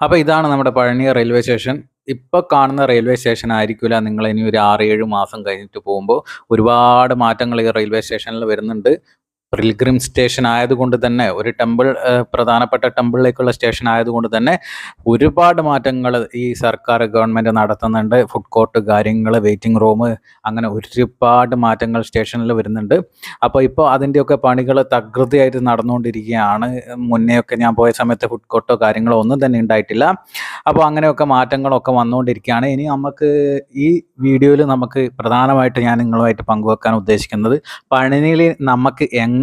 അപ്പോൾ ഇതാണ് നമ്മുടെ പഴനി റെയിൽവേ സ്റ്റേഷൻ ഇപ്പോൾ കാണുന്ന റെയിൽവേ സ്റ്റേഷൻ ആയിരിക്കില്ല നിങ്ങൾ ഇനി ഒരു ആറ് ഏഴ് മാസം കഴിഞ്ഞിട്ട് പോകുമ്പോൾ ഒരുപാട് മാറ്റങ്ങൾ ഈ റെയിൽവേ സ്റ്റേഷനിൽ വരുന്നുണ്ട്. പിൽഗ്രിം സ്റ്റേഷൻ ആയതുകൊണ്ട് തന്നെ ഒരു ടെമ്പിൾ പ്രധാനപ്പെട്ട ടെമ്പിളിലേക്കുള്ള സ്റ്റേഷൻ ആയതുകൊണ്ട് തന്നെ ഒരുപാട് മാറ്റങ്ങൾ ഈ സർക്കാർ ഗവൺമെന്റ് നടത്തുന്നുണ്ട്. ഫുഡ് കോർട്ട് കാര്യങ്ങൾ വെയിറ്റിംഗ് റൂം അങ്ങനെ ഒരുപാട് മാറ്റങ്ങൾ സ്റ്റേഷനിൽ വരുന്നുണ്ട്. അപ്പോൾ ഇപ്പോൾ അതിന്റെയൊക്കെ പണികൾ തകൃതിയായിട്ട് നടന്നുകൊണ്ടിരിക്കുകയാണ്. മുന്നേയൊക്കെ ഞാൻ പോയ സമയത്ത് ഫുഡ് കോർട്ടോ കാര്യങ്ങളോ ഒന്നും തന്നെ ഉണ്ടായിട്ടില്ല. അപ്പോൾ അങ്ങനെയൊക്കെ മാറ്റങ്ങളൊക്കെ വന്നുകൊണ്ടിരിക്കുകയാണ്. ഇനി നമുക്ക് ഈ വീഡിയോയിൽ നമുക്ക് പ്രധാനമായിട്ട് ഞാൻ നിങ്ങളുമായിട്ട് പങ്കുവെക്കാൻ ഉദ്ദേശിക്കുന്നത് പഴനിയിൽ നമുക്ക് എങ്ങനെ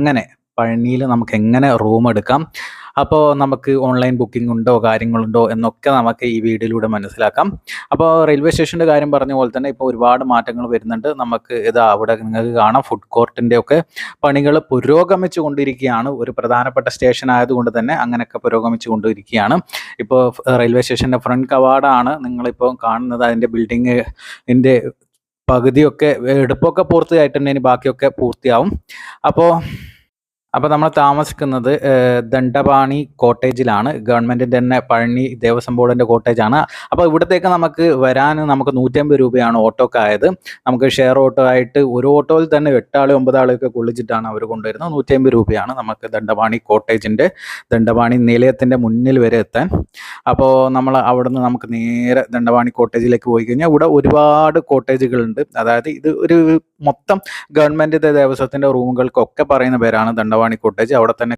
പഴനിയിൽ നമുക്ക് എങ്ങനെ റൂം എടുക്കാം? അപ്പോൾ നമുക്ക് ഓൺലൈൻ ബുക്കിംഗ് ഉണ്ടോ കാര്യങ്ങളുണ്ടോ എന്നൊക്കെ നമുക്ക് ഈ വീഡിയോയിലൂടെ മനസ്സിലാക്കാം. അപ്പോൾ റെയിൽവേ സ്റ്റേഷന്റെ കാര്യം പറഞ്ഞ പോലെ തന്നെ ഇപ്പോൾ ഒരുപാട് മാറ്റങ്ങൾ വരുന്നുണ്ട്. നമുക്ക് ഇത് അവിടെ നിങ്ങൾക്ക് കാണാം. ഫുഡ് കോർട്ടിന്റെ ഒക്കെ പണികൾ പുരോഗമിച്ചു കൊണ്ടിരിക്കുകയാണ്. ഒരു പ്രധാനപ്പെട്ട സ്റ്റേഷൻ ആയതുകൊണ്ട് തന്നെ അങ്ങനെയൊക്കെ പുരോഗമിച്ചു കൊണ്ടിരിക്കുകയാണ്. ഇപ്പോൾ റെയിൽവേ സ്റ്റേഷന്റെ ഫ്രണ്ട് കവാടാണ്. നിങ്ങളിപ്പോൾ കാണുന്നത് അതിന്റെ ബിൽഡിങ്ങിന്റെ പകുതിയൊക്കെ എടുപ്പൊക്കെ പൂർത്തിയായിട്ടുണ്ട് ഇനി ബാക്കിയൊക്കെ പൂർത്തിയാവും. അപ്പോൾ അപ്പോൾ നമ്മൾ താമസിക്കുന്നത് ദണ്ഡപാണി കോട്ടേജിലാണ്. ഗവൺമെന്റിന്റെ തന്നെ പഴനി ദേവസ്വം ബോർഡിന്റെ കോട്ടേജാണ്. അപ്പോൾ ഇവിടത്തേക്ക് നമുക്ക് വരാൻ നമുക്ക് നൂറ്റമ്പത് രൂപയാണ് ഓട്ടോക്ക് ആയത് നമുക്ക് ഷെയർ ഓട്ടോ ആയിട്ട് ഒരു ഓട്ടോയിൽ തന്നെ എട്ടാൾ ഒമ്പതാളൊക്കെ കൊള്ളിച്ചിട്ടാണ് അവർ കൊണ്ടുവരുന്നത്. നൂറ്റമ്പത് രൂപയാണ് നമുക്ക് ദണ്ഡപാണി കോട്ടേജിന്റെ ദണ്ഡപാണി നിലയത്തിന്റെ മുന്നിൽ വരെ എത്താൻ. അപ്പോൾ നമ്മൾ അവിടെ നിന്ന് നമുക്ക് നേരെ ദണ്ഡപാണി കോട്ടേജിലേക്ക് പോയി കഴിഞ്ഞാൽ ഇവിടെ ഒരുപാട് കോട്ടേജുകളുണ്ട്. അതായത് ഇത് ഒരു മൊത്തം ഗവൺമെന്റ് ദേവസ്വത്തിന്റെ റൂമുകൾക്കൊക്കെ പറയുന്ന പേരാണ് ദണ്ഡവാണി കോട്ടേജ്. അവിടെ തന്നെ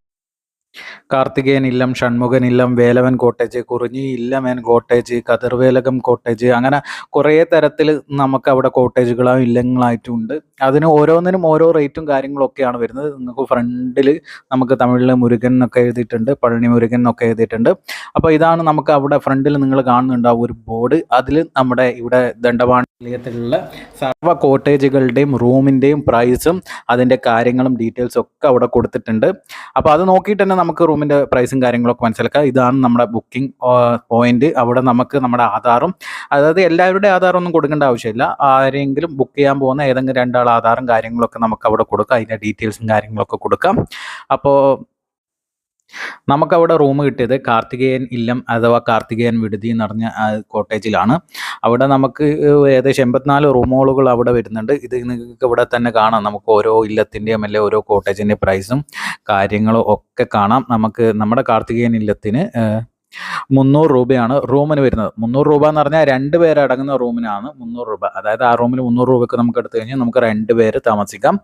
കാർത്തികേയൻ ഇല്ലം ഷൺമുഖൻ ഇല്ലം വേലവൻ കോട്ടേജ് കുറിഞ്ഞി ഇല്ലമേൻ കോട്ടേജ് കതിർവേലകം കോട്ടേജ് അങ്ങനെ കുറേ തരത്തിൽ നമുക്ക് അവിടെ കോട്ടേജുകളും ഇല്ലങ്ങളായിട്ടും ഉണ്ട്. അതിന് ഓരോന്നിനും ഓരോ റേറ്റും കാര്യങ്ങളൊക്കെയാണ് വരുന്നത്. നിങ്ങൾക്ക് ഫ്രണ്ടിൽ നമുക്ക് തമിഴിൽ മുരുകൻ എന്നൊക്കെ എഴുതിയിട്ടുണ്ട് പഴനി മുരുകൻ എന്നൊക്കെ എഴുതിയിട്ടുണ്ട്. അപ്പോൾ ഇതാണ് നമുക്ക് അവിടെ ഫ്രണ്ടിൽ നിങ്ങൾ കാണുന്നുണ്ടാവും ഒരു ബോർഡ്. അതിൽ നമ്മുടെ ഇവിടെ ദണ്ഡവാണി നിലയത്തിലുള്ള സർവ കോട്ടേജുകളുടെയും റൂമിന്റെയും പ്രൈസും അതിന്റെ കാര്യങ്ങളും ഡീറ്റെയിൽസും ഒക്കെ അവിടെ കൊടുത്തിട്ടുണ്ട്. അപ്പോൾ അത് നോക്കിയിട്ട് തന്നെ നമുക്ക് റൂമിന്റെ പ്രൈസും കാര്യങ്ങളൊക്കെ മനസ്സിലാക്കാം. ഇതാണ് നമ്മുടെ ബുക്കിംഗ് പോയിന്റ് അവിടെ നമുക്ക് നമ്മുടെ ആധാറും അതായത് എല്ലാവരുടെ ആധാറൊന്നും കൊടുക്കേണ്ട ആവശ്യമില്ല. ആരെങ്കിലും ബുക്ക് ചെയ്യാൻ പോകുന്ന ഏതെങ്കിലും രണ്ടാൾ ആധാറും കാര്യങ്ങളൊക്കെ നമുക്ക് അവിടെ കൊടുക്കാം. അതിന്റെ ഡീറ്റെയിൽസും കാര്യങ്ങളൊക്കെ കൊടുക്കാം. അപ്പോൾ നമുക്കവിടെ റൂം കിട്ടിയത് കാർത്തികേയൻ ഇല്ലം അഥവാ കാർത്തികേയൻ വിടുതി എന്ന് പറഞ്ഞ കോട്ടേജിലാണ്. അവിടെ നമുക്ക് ഏകദേശം എൺപത്തിനാല് റൂമുകൾ അവിടെ വരുന്നുണ്ട്. ഇത് നിങ്ങൾക്ക് ഇവിടെ തന്നെ കാണാം. നമുക്ക് ഓരോ ഇല്ലത്തിന്റെയും അല്ലെ ഓരോ കോട്ടേജിന്റെ പ്രൈസും കാര്യങ്ങളും ഒക്കെ കാണാം. നമുക്ക് നമ്മുടെ കാർത്തികേയൻ ഇല്ലത്തിന് മുന്നൂറ് രൂപയാണ് റൂമിന് വരുന്നത്. മുന്നൂറ് രൂപ എന്ന് പറഞ്ഞാൽ രണ്ട് പേരടങ്ങുന്ന റൂമിനാണ് മുന്നൂറ് രൂപ. അതായത് ആ റൂമിൽ മുന്നൂറ് രൂപയ്ക്ക് നമുക്ക് എടുത്തു കഴിഞ്ഞാൽ നമുക്ക് രണ്ട് പേര് താമസിക്കാം.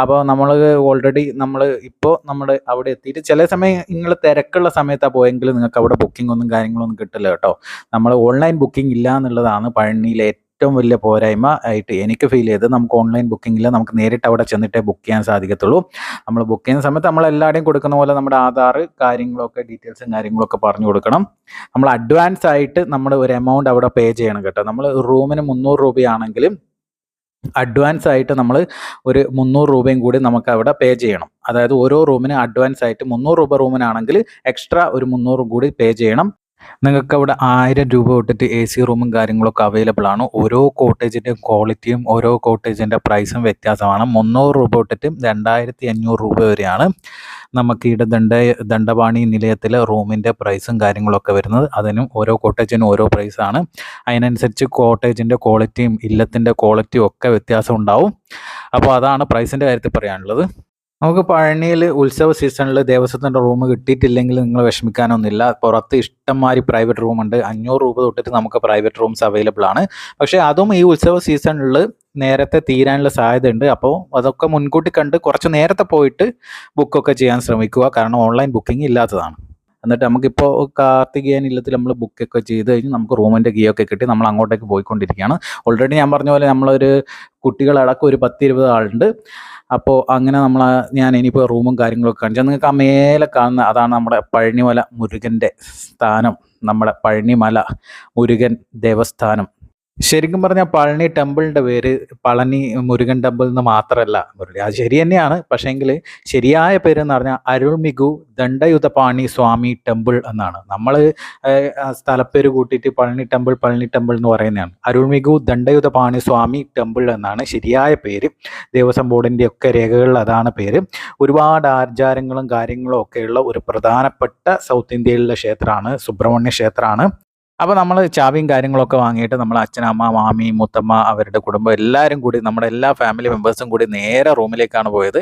അപ്പോൾ നമ്മൾ ഓൾറെഡി നമ്മൾ ഇപ്പോൾ നമ്മൾ അവിടെ എത്തിയിട്ട് ചില സമയം നിങ്ങൾ തിരക്കുള്ള സമയത്താണ് പോയെങ്കിൽ നിങ്ങൾക്ക് അവിടെ ബുക്കിംഗ് ഒന്നും കാര്യങ്ങളൊന്നും കിട്ടില്ല കേട്ടോ. നമ്മൾ ഓൺലൈൻ ബുക്കിംഗ് ഇല്ല എന്നുള്ളതാണ് പഴനിയിലെ വലിയ പോരായ്മ ആയിട്ട് എനിക്ക് ഫീൽ ചെയ്തത് നമുക്ക് ഓൺലൈൻ ബുക്കിങ്ങിൽ നമുക്ക് നേരിട്ട് അവിടെ ചെന്നിട്ടേ ബുക്ക് ചെയ്യാൻ സാധിക്കത്തുള്ളൂ. നമ്മൾ ബുക്ക് ചെയ്യുന്ന സമയത്ത് നമ്മൾ എല്ലാവരുടെയും കൊടുക്കുന്ന പോലെ നമ്മുടെ ആധാർ കാര്യങ്ങളൊക്കെ ഡീറ്റെയിൽസും കാര്യങ്ങളൊക്കെ പറഞ്ഞു കൊടുക്കണം. നമ്മൾ അഡ്വാൻസ് ആയിട്ട് നമ്മൾ ഒരു എമൗണ്ട് അവിടെ പേ ചെയ്യണം കേട്ടോ. നമ്മൾ റൂമിന് മുന്നൂറ് രൂപയാണെങ്കിലും അഡ്വാൻസ് ആയിട്ട് നമ്മൾ ഒരു മുന്നൂറ് രൂപയും കൂടി നമുക്ക് അവിടെ പേ ചെയ്യണം. അതായത് ഓരോ റൂമിന് അഡ്വാൻസ് ആയിട്ട് മുന്നൂറ് രൂപ റൂമിനാണെങ്കിൽ എക്സ്ട്രാ ഒരു മുന്നൂറും കൂടി പേ ചെയ്യണം. നിങ്ങൾക്ക് അവിടെ ആയിരം രൂപ തൊട്ടിട്ട് എ സി റൂമും കാര്യങ്ങളൊക്കെ അവൈലബിൾ ആണ്. ഓരോ കോട്ടേജിന്റെ ക്വാളിറ്റിയും ഓരോ കോട്ടേജിന്റെ പ്രൈസും വ്യത്യാസമാണ്. മുന്നൂറ് രൂപ തൊട്ടിട്ട് രണ്ടായിരത്തി അഞ്ഞൂറ് രൂപ വരെയാണ് നമുക്ക് ഇവിടെ ദണ്ഡ ദണ്ഡപാണി നിലയത്തിലെ റൂമിന്റെ പ്രൈസും കാര്യങ്ങളൊക്കെ വരുന്നത്. അതിനും ഓരോ കോട്ടേജിനും ഓരോ പ്രൈസാണ് അതിനനുസരിച്ച് കോട്ടേജിന്റെ ക്വാളിറ്റിയും ഇല്ലത്തിന്റെ ക്വാളിറ്റിയും ഒക്കെ വ്യത്യാസം ഉണ്ടാവും. അപ്പോൾ അതാണ് പ്രൈസിന്റെ കാര്യത്തിൽ പറയാനുള്ളത്. നമുക്ക് പഴനിയിൽ ഉത്സവ സീസണിൽ ദേവസ്വത്തിന്റെ റൂം കിട്ടിയിട്ടില്ലെങ്കിൽ നിങ്ങൾ വിഷമിക്കാനൊന്നുമില്ല. പുറത്ത് ഇഷ്ടംമാതിരി പ്രൈവറ്റ് റൂമുണ്ട് അഞ്ഞൂറ് രൂപ തൊട്ടിട്ട് നമുക്ക് പ്രൈവറ്റ് റൂംസ് അവൈലബിൾ ആണ്. പക്ഷേ അതും ഈ ഉത്സവ സീസണിൽ നേരത്തെ തീരാനുള്ള സാധ്യത ഉണ്ട് അപ്പോൾ അതൊക്കെ മുൻകൂട്ടി കണ്ട് കുറച്ച് നേരത്തെ പോയിട്ട് ബുക്കൊക്കെ ചെയ്യാൻ ശ്രമിക്കുക. കാരണം ഓൺലൈൻ ബുക്കിംഗ് ഇല്ലാത്തതാണ്. എന്നിട്ട് നമുക്കിപ്പോൾ കാർത്തികേയൻ ഇല്ലത്തിൽ നമ്മൾ ബുക്കൊക്കെ ചെയ്ത് കഴിഞ്ഞ് നമുക്ക് റൂമിന്റെ കീ ഒക്കെ കിട്ടി. നമ്മൾ അങ്ങോട്ടേക്ക് പോയിക്കൊണ്ടിരിക്കുകയാണ്. ഓൾറെഡി ഞാൻ പറഞ്ഞ പോലെ നമ്മളൊരു കുട്ടികളടക്കം ഒരു പത്ത് ഇരുപത് ആളുണ്ട്. അപ്പോൾ അങ്ങനെ നമ്മൾ ഞാൻ ഇനിയിപ്പോൾ റൂമും കാര്യങ്ങളൊക്കെ കാണിച്ചു നിങ്ങൾക്ക് ആ മേലെ കാണുന്ന അതാണ് നമ്മുടെ പഴനിമല മുരുകന്റെ സ്ഥാനം. നമ്മുടെ പഴനിമല മുരുകൻ ദേവസ്ഥാനം. ശരിക്കും പറഞ്ഞാൽ പഴനി ടെമ്പിളിന്റെ പേര് പളനി മുരുകൻ ടെമ്പിൾ എന്ന് മാത്രമല്ല മുരളി. അത് ശരി തന്നെയാണ്. പക്ഷേങ്കിൽ ശരിയായ പേര് എന്ന് പറഞ്ഞാൽ അരുൾമികു ദണ്ഡയുധപാണി സ്വാമി ടെമ്പിൾ എന്നാണ്. നമ്മൾ സ്ഥലപ്പേര് കൂട്ടിയിട്ട് പളനി ടെമ്പിൾ പളനി ടെമ്പിൾ എന്ന് പറയുന്നതാണ്. അരുൾമികു ദണ്ഡയുധപാണി സ്വാമി ടെമ്പിൾ എന്നാണ് ശരിയായ പേര്. ദേവസ്വം ബോർഡിന്റെ ഒക്കെ രേഖകളിൽ അതാണ് പേര്. ഒരുപാട് ആചാരങ്ങളും കാര്യങ്ങളും ഒക്കെയുള്ള ഒരു പ്രധാനപ്പെട്ട സൗത്ത് ഇന്ത്യയിലുള്ള ക്ഷേത്രമാണ് സുബ്രഹ്മണ്യ ക്ഷേത്രമാണ്. അപ്പോൾ നമ്മൾ ചാവിയും കാര്യങ്ങളൊക്കെ വാങ്ങിയിട്ട് നമ്മൾ അച്ഛനമ്മ മാമി മുത്തമ്മ അവരുടെ കുടുംബം എല്ലാവരും കൂടി നമ്മുടെ എല്ലാ ഫാമിലി മെമ്പേഴ്സും കൂടി നേരെ റൂമിലേക്കാണ് പോയത്.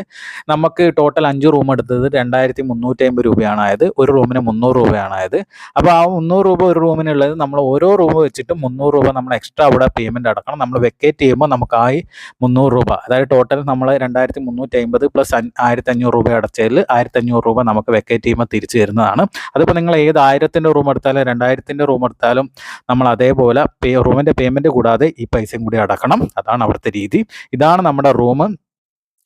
നമുക്ക് ടോട്ടൽ അഞ്ച് റൂം എടുത്തത് രണ്ടായിരത്തി മുന്നൂറ്റി അമ്പത് രൂപയാണ് ആയത്. ഒരു റൂമിന് മുന്നൂറ് രൂപയാണ് ആയത്. അപ്പോൾ ആ മുന്നൂറ് രൂപ ഒരു റൂമിനുള്ളത് നമ്മൾ ഓരോ റൂം വെച്ചിട്ട് മുന്നൂറ് രൂപ നമ്മൾ എക്സ്ട്രാ അവിടെ പേയ്മെന്റ് അടക്കണം. നമ്മൾ വെക്കേറ്റ് ചെയ്യുമ്പോൾ നമുക്കായി മുന്നൂറ് രൂപ. അതായത് ടോട്ടൽ നമ്മൾ രണ്ടായിരത്തി മുന്നൂറ്റി അമ്പത് പ്ലസ് ആയിരത്തി അഞ്ഞൂറ് രൂപ അടച്ചതിൽ ആയിരത്തി അഞ്ഞൂറ് രൂപ നമുക്ക് വെക്കേറ്റ് ചെയ്യുമ്പോൾ തിരിച്ചു തരുന്നതാണ്. അതിപ്പോൾ നിങ്ങൾ ഏത് ആയിരത്തിന്റെ റൂം എടുത്താലും രണ്ടായിരത്തിന്റെ റൂം എടുത്താലും നമ്മൾ അതേപോലെ പേ റൂമിന്റെ പേയ്മെന്റ് കൂടാതെ ഈ പൈസയും കൂടി അടക്കണം. അതാണ് അവിടുത്തെ രീതി. ഇതാണ് നമ്മുടെ റൂം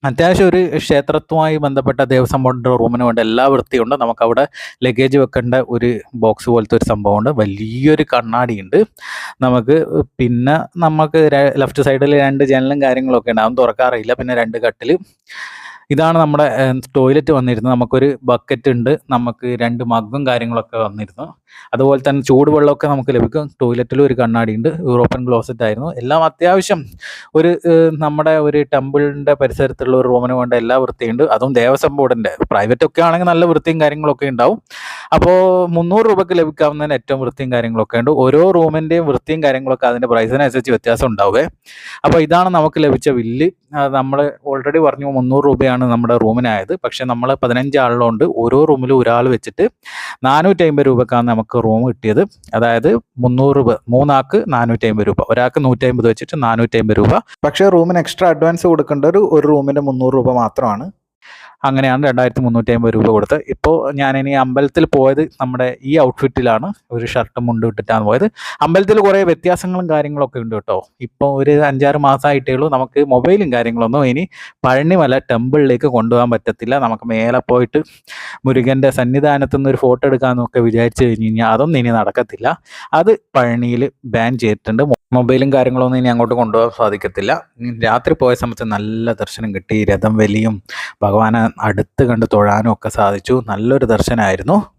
അത്യാവശ്യം ഒരു ക്ഷേത്രത്തുമായി ബന്ധപ്പെട്ട ദേവസ്വം ബോർഡിന്റെ റൂമിന് വേണ്ട എല്ലാ വൃത്തിയുണ്ട്. നമുക്കവിടെ ലഗേജ് വെക്കേണ്ട ഒരു ബോക്സ് പോലത്തെ ഒരു സംഭവമുണ്ട്. വലിയൊരു കണ്ണാടിയുണ്ട്. നമുക്ക് പിന്നെ നമുക്ക് ലെഫ്റ്റ് സൈഡിൽ രണ്ട് ജനലും കാര്യങ്ങളൊക്കെ ഉണ്ട്. അതൊന്നും തുറക്കാറില്ല പിന്നെ രണ്ട് കട്ടിൽ ഇതാണ് നമ്മുടെ ടോയ്ലറ്റ് വന്നിരുന്നത്. നമുക്കൊരു ബക്കറ്റ് ഉണ്ട്. നമുക്ക് രണ്ട് മഗ്ഗും കാര്യങ്ങളൊക്കെ വന്നിരുന്നു. അതുപോലെ തന്നെ ചൂടുവെള്ളമൊക്കെ നമുക്ക് ലഭിക്കും. ടോയ്ലറ്റിലും ഒരു കണ്ണാടി ഉണ്ട് യൂറോപ്യൻ ക്ലോസറ്റ് ആയിരുന്നു. എല്ലാം അത്യാവശ്യം ഒരു നമ്മുടെ ഒരു ടെമ്പിളിന്റെ പരിസരത്തുള്ള ഒരു റൂമിന് വേണ്ട എല്ലാ വൃത്തിയുണ്ട്. അതും ദേവസ്വം ബോർഡിന്റെ. പ്രൈവറ്റ് ഒക്കെ ആണെങ്കിൽ നല്ല വൃത്തിയും കാര്യങ്ങളൊക്കെ ഉണ്ടാവും. അപ്പോൾ മുന്നൂറ് രൂപയ്ക്ക് ലഭിക്കാവുന്നതിന് ഏറ്റവും വൃത്തിയും കാര്യങ്ങളൊക്കെ ഉണ്ട്. ഓരോ റൂമിന്റെയും വൃത്തിയും കാര്യങ്ങളൊക്കെ അതിന്റെ പ്രൈസിനനുസരിച്ച് വ്യത്യാസം ഉണ്ടാവേ അപ്പോൾ ഇതാണ് നമുക്ക് ലഭിച്ച ബില്ല് നമ്മൾ ഓൾറെഡി പറഞ്ഞു മുന്നൂറ് രൂപയാണ് നമ്മുടെ റൂമിനായത്. പക്ഷെ നമ്മൾ പതിനഞ്ച് ആളുള്ളതുകൊണ്ട് ഓരോ റൂമിലും ഒരാൾ വെച്ചിട്ട് നാനൂറ്റി അമ്പത് രൂപക്കാണ് നമുക്ക് റൂം കിട്ടിയത്. അതായത് മുന്നൂറ് രൂപ മൂന്നാൾക്ക് നാനൂറ്റി അമ്പത് രൂപ ഒരാൾക്ക് നൂറ്റി അമ്പത് വെച്ചിട്ട് നാനൂറ്റി അമ്പത് രൂപ. പക്ഷേ റൂമിന് എക്സ്ട്രാ അഡ്വാൻസ് കൊടുക്കേണ്ട ഒരു ഒരു റൂമിന്റെ മുന്നൂറ് രൂപ മാത്രമാണ്. അങ്ങനെയാണ് രണ്ടായിരത്തി മുന്നൂറ്റി അമ്പത് രൂപ കൊടുത്ത്. ഇപ്പോൾ ഞാനിനി അമ്പലത്തിൽ പോയത് നമ്മുടെ ഈ ഔട്ട്ഫിറ്റിലാണ് ഒരു ഷർട്ടും മുണ്ട് ഇട്ടിട്ടാണ് പോയത്. അമ്പലത്തിൽ കുറേ വ്യത്യാസങ്ങളും കാര്യങ്ങളൊക്കെ ഉണ്ട് കേട്ടോ. ഇപ്പോൾ ഒരു അഞ്ചാറ് മാസമായിട്ടേ ഉള്ളൂ. നമുക്ക് മൊബൈലും കാര്യങ്ങളൊന്നും ഇനി പഴനിമല ടെമ്പിളിലേക്ക് കൊണ്ടുപോകാൻ പറ്റത്തില്ല. നമുക്ക് മേലെ പോയിട്ട് മുരുകന്റെ സന്നിധാനത്തു നിന്ന് ഒരു ഫോട്ടോ എടുക്കാമെന്നൊക്കെ വിചാരിച്ചു കഴിഞ്ഞ് കഴിഞ്ഞാൽ അതൊന്നും ഇനി നടക്കത്തില്ല. അത് പഴനിയിൽ ബാൻ ചെയ്തിട്ടുണ്ട്. മൊബൈലും കാര്യങ്ങളൊന്നും ഇനി അങ്ങോട്ട് കൊണ്ടുപോകാൻ സാധിക്കത്തില്ല. രാത്രി പോയ സമയത്ത് നല്ല ദർശനം കിട്ടി. രഥം വലിയും ഭഗവാനെ അടുത്ത് കണ്ട് തൊഴാനും ഒക്കെ സാധിച്ചു. നല്ലൊരു ദർശനമായിരുന്നു.